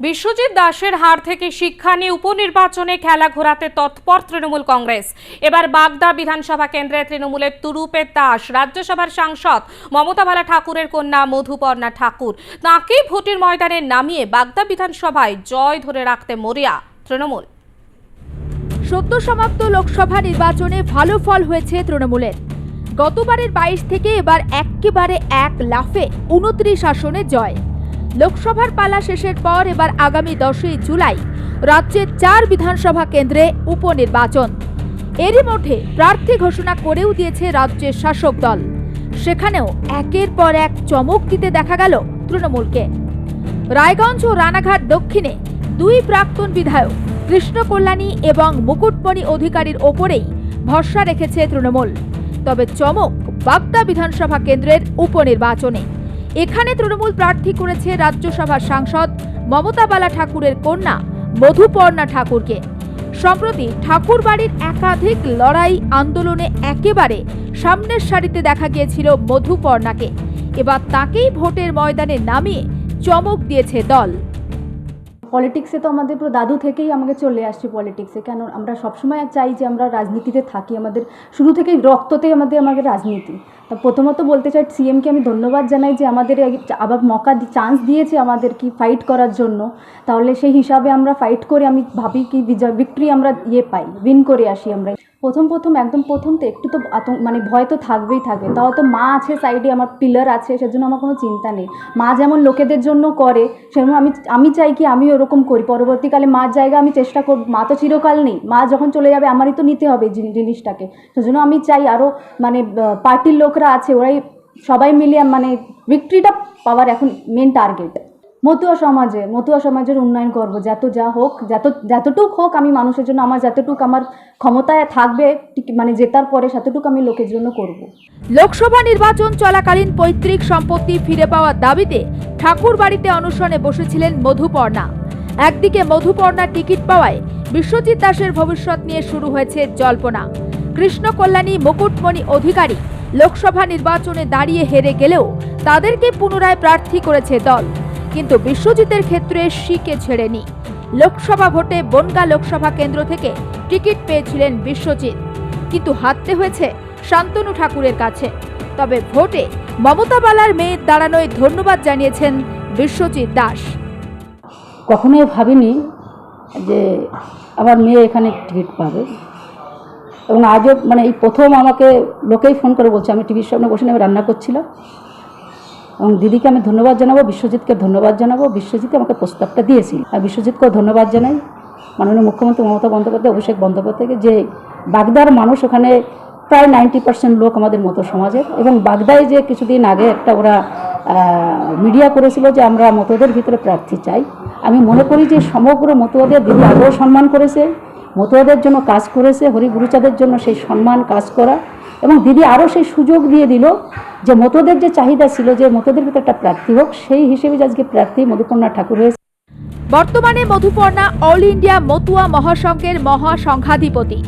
বিশ্বজিৎ দাসের হার থেকে শিক্ষা নিয়ে উপনির্বাচনে খেলা ঘোরাতে তৎপর তৃণমূল কংগ্রেস। এবার বাগদা বিধানসভা কেন্দ্রে তৃণমূলের তুরুপের দাস, রাজ্যসভার সাংসদ মমতা বালা ঠাকুরের কন্যা মধুপর্ণা ঠাকুর। তাঁকেই ভোটের ময়দানে নামিয়ে বাগদা বিধানসভায় জয় ধরে রাখতে মরিয়া তৃণমূল। সদ্য সমাপ্ত লোকসভা নির্বাচনে ভালো ফল হয়েছে তৃণমূলের। গতবারের বাইশ থেকে এবার একেবারে এক লাফে উনত্রিশ আসনে জয়। লোকসভার পালা শেষের পর এবার আগামী দশই জুলাই রাজ্যের চার বিধানসভা কেন্দ্রে উপনির্বাচন। এরই মধ্যে প্রার্থী ঘোষণা করেও দিয়েছে রাজ্যের শাসক দল। সেখানেও একের পর এক চমক দিতে দেখা গেল তৃণমূলকে। রায়গঞ্জ ও রানাঘাট দক্ষিণে দুই প্রাক্তন বিধায়ক কৃষ্ণ কল্যাণী এবং মুকুটমণি অধিকারীর ওপরেই ভরসা রেখেছে তৃণমূল। তবে চমক বাগদা বিধানসভা কেন্দ্রের উপনির্বাচনে। এখানে তৃণমূল প্রার্থী করেছে রাজ্যসভার সাংসদ মমতা বালা ঠাকুরের কন্যা মধুপর্ণা ঠাকুরকে। সম্প্রতি ঠাকুর বাড়ির একাধিক লড়াই আন্দোলনে একেবারে সামনের সারিতে দেখা গিয়েছিল মধুপর্ণাকে। এবার তাকেই ভোটের ময়দানে নামিয়ে চমক দিয়েছে দল। পলিটিক্সে তো আমাদের পুরো দাদু থেকেই আমাকে চলে আসছে পলিটিক্সে। কেন আমরা সবসময় চাই যে আমরা রাজনীতিতে থাকি। আমাদের শুরু থেকেই রক্ততেই আমাদের আমাদের রাজনীতি। প্রথমত বলতে চাই, সিএমকে আমি ধন্যবাদ জানাই যে আমাদের আবার মকা চান্স দিয়েছে আমাদের কি ফাইট করার জন্য। তাহলে সেই হিসাবে আমরা ফাইট করে আমি ভাবি কি বিজয় ভিক্টরি আমরা ইয়ে পাই উইন করে আসি আমরা। প্রথম প্রথম, একদম প্রথম তো একটু তো মানে ভয় তো থাকবেই থাকে। তাও তো মা আছে সাইডে আমার পিলার আছে, সেজন্য আমার কোনো চিন্তা নেই। মা যেমন লোকেদের জন্য করে, সেরকম আমি আমি চাই কি আমি ওরকম করি। পরবর্তীকালে মার জায়গা আমি চেষ্টা করব, মা তো চিরকাল নেই। মা যখন চলে যাবে, আমারই তো নিতে হবে জিনিসটাকে। সেজন্য আমি চাই আরও মানে পার্টির লোকরা আছে, ওরাই সবাই মিলিয়ে মানে ভিক্টরিটা পাওয়ার এখন মেন টার্গেট মতুয়া সমাজে, মতুয়া সমাজের উন্নয়ন করব, যত যা হোক, যত, যতটুক হোক আমি মানুষের জন্য আমার যতটুক আমার ক্ষমতায় থাকবে মানে জেতার পরে ততটুক আমি লোকের জন্য করব। লোকসভা নির্বাচন চলাকালীন পৈতৃক সম্পত্তি ফিরে পাওয়ার দাবিতে ঠাকুর বাড়িতে অনশনে বসেছিলেন মধুপর্ণা। একদিকে মধুপর্ণার টিকিট পাওয়ায় বিশ্বজিৎ দাসের ভবিষ্যৎ নিয়ে শুরু হয়েছে জল্পনা। কৃষ্ণ কল্যাণী মুকুটমণি অধিকারী লোকসভা নির্বাচনে দাঁড়িয়ে হেরে গেলেও তাদেরকে পুনরায় প্রার্থী করেছে দল। কিন্তু বিশ্বজিতের ক্ষেত্রে শিকে ছেড়েনি। লোকসভা ভোটে বনগা লোকসভা কেন্দ্র থেকে টিকিট পেয়েছিলেন বিশ্বজিৎ। কিন্তু হারতে হয়েছে শান্তনু ঠাকুরের কাছে। তবে ভোটে মমতা বালার মেয়ের দাঁড়ানোয় ধন্যবাদ জানিয়েছেন বিশ্বজিৎ দাস। কখনোই ভাবিনি যে আমার মেয়ে এখানে টিকিট পাবে। এবং আজও মানে এই প্রথম আমাকে লোকেই ফোন করে বলছে, আমি টিভির সামনে বসে আমি রান্না করছিলাম। এবং দিদিকে আমি ধন্যবাদ জানাব, বিশ্বজিৎকে ধন্যবাদ জানাব। বিশ্বজিৎ আমাকে প্রস্তাবটা দিয়েছিল। আর বিশ্বজিৎকেও ধন্যবাদ জানাই। মাননীয় মুখ্যমন্ত্রী মমতা বন্দ্যোপাধ্যায়, অভিষেক বন্দ্যোপাধ্যায়কে, যে বাগদার মানুষ ওখানে প্রায় নাইনটি পার্সেন্ট লোক আমাদের মতো সমাজের। এবং বাগদায় যে কিছুদিন আগে একটা ওরা মিডিয়া করেছিল যে আমরা মতোদের ভিতরে প্রার্থী চাই। আমি মনে করি যে সমগ্র মতুয়াদের দিদি আগেও সম্মান করেছে। মতুয়াদের জন্য কাজ করেছে, হরিগুরুচাঁদের জন্য সেই সম্মান কাজ করা। এবং দিদি আরও সেই সুযোগ দিয়ে দিল যে মতোদের যে চাহিদা ছিল, যে মতোদের ভিতরে একটা প্রার্থী হোক, সেই হিসেবে আজকে প্রার্থী মধুপর্ণা ঠাকুর হয়েছে। বর্তমানে মধুপর্ণা অল ইন্ডিয়া মতুয়া মহাসংঘের মহাসংঘাধিপতি।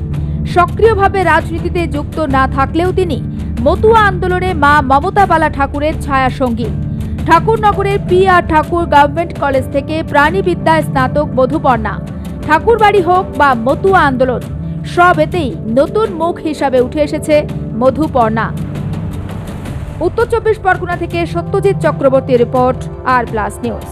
সক্রিয়ভাবে রাজনীতিতে যুক্ত না থাকলেও তিনি মতুয়া আন্দোলনে মা মমতা বালা ঠাকুরের ছায়া সঙ্গী। ঠাকুরনগরের P R Thakur government college থেকে প্রাণীবিদ্যায় স্নাতক মধুপর্ণা। ঠাকুরবাড়ি হোক বা মতুয়া আন্দোলন, সব এতেই নতুন মুখ হিসাবে উঠে এসেছে মধুপর্ণা। উত্তর চব্বিশ পরগনা থেকে Satyajit Chakraborty report, R plus news.